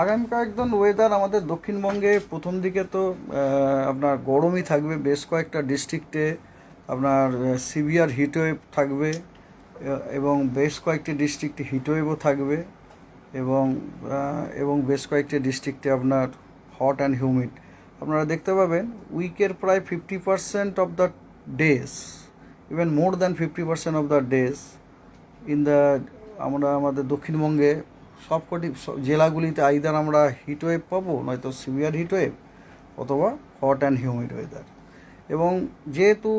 আগামী কয়েকদিন ওয়েদার আমাদের দক্ষিণবঙ্গে প্রথম দিকে তো আপনার গরমই থাকবে, বেশ কয়েকটা ডিস্ট্রিক্টে আপনার সিভিয়ার হিটওয়েভ থাকবে এবং বেশ কয়েকটি ডিস্ট্রিক্টে হিটওয়েভও থাকবে, এবং এবং বেশ কয়েকটি ডিস্ট্রিক্টে আপনার হট অ্যান্ড হিউমিড আপনারা দেখতে পাবেন উইকের প্রায় fifty percent of the days even more than fifty percent of the days in the আমরা, আমাদের দক্ষিণবঙ্গে সবকটি সব জেলাগুলিতে আইদার আমরা হিটওয়েভ পাবো, নয়তো সিভিয়ার হিটওয়েভ অথবা হট অ্যান্ড হিউমিড ওয়েদার এবং যেহেতু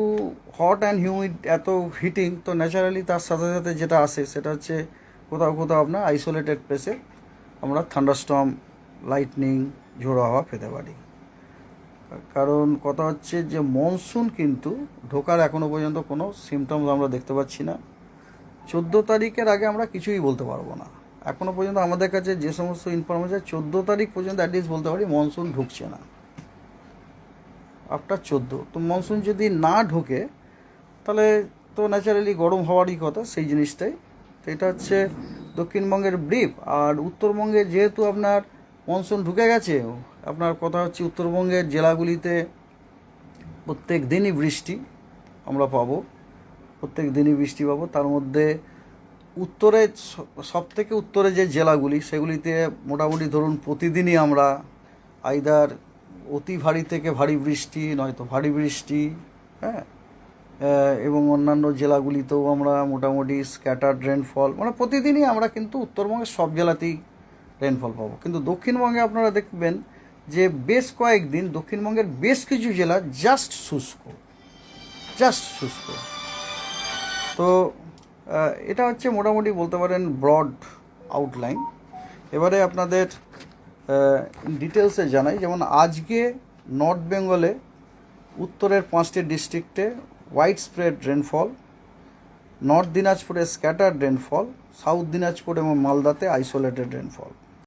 হট অ্যান্ড হিউমিড এত হিটিং তো ন্যাচারালি তার সাথে সাথে যেটা আসে, সেটা হচ্ছে কোথাও কোথাও আপনার আইসোলেটেড প্লেসে আমরা থান্ডারস্টর্ম লাইটনিং ঝোড়ো হাওয়া পেতে পারি। কারণ কথা হচ্ছে যে মনসুন কিন্তু ঢোকার এখনও পর্যন্ত কোনো সিমটমস আমরা দেখতে পাচ্ছি না। চোদ্দ তারিখের আগে আমরা কিছুই বলতে পারব না। এখনও পর্যন্ত আমাদের কাছে যে সমস্ত ইনফরমেশন চোদ্দ তারিখ পর্যন্ত অ্যাটলিস্ট বলতে পারি মনসুন ঢুকছে না। আফটার চোদ্দ। তো মনসুন যদি না ঢোকে, তাহলে তো ন্যাচারালি গরম হওয়ারই কথা সেই জিনিসটাই। তো এটা হচ্ছে দক্ষিণবঙ্গের ব্রিফ আর উত্তরবঙ্গে যেহেতু আপনার মনসুন ঢুকে গেছে, আপনার কথা হচ্ছে উত্তরবঙ্গের জেলাগুলিতে প্রত্যেক দিনই বৃষ্টি আমরা পাবো, প্রত্যেক দিনই বৃষ্টি পাবো। তার মধ্যে উত্তরে সব থেকে উত্তরে যে জেলাগুলি, সেগুলিতে মোটামুটি ধরুন প্রতিদিনই আমরা আইদার অতি ভারী থেকে ভারী বৃষ্টি, নয়তো ভারী বৃষ্টি হ্যাঁ? এবং অন্যান্য জেলাগুলিতেও আমরা মোটামুটি স্ক্যাটার্ড রেনফল মানে প্রতিদিনই আমরা কিন্তু উত্তরবঙ্গের সব জেলাতেই রেনফল পাবো। কিন্তু দক্ষিণবঙ্গে আপনারা দেখবেন যে বেশ কয়েকদিন দক্ষিণবঙ্গের বেশ কিছু জেলা জাস্ট শুষ্ক জাস্ট শুষ্ক। তো এটা হচ্ছে মোটামুটি বলতে পারেন ব্রড আউটলাইন এবারে আপনাদের ডিটেলসে জানাই, যেমন আজকে নর্থ বেঙ্গলে উত্তরের পাঁচটি ডিস্ট্রিক্টে হোয়াইট স্প্রেড রেনফল নর্থ দিনাজপুরে স্ক্যাটার্ড রেনফল সাউথ দিনাজপুর এবং মালদাতে আইসোলেটেড রেনফল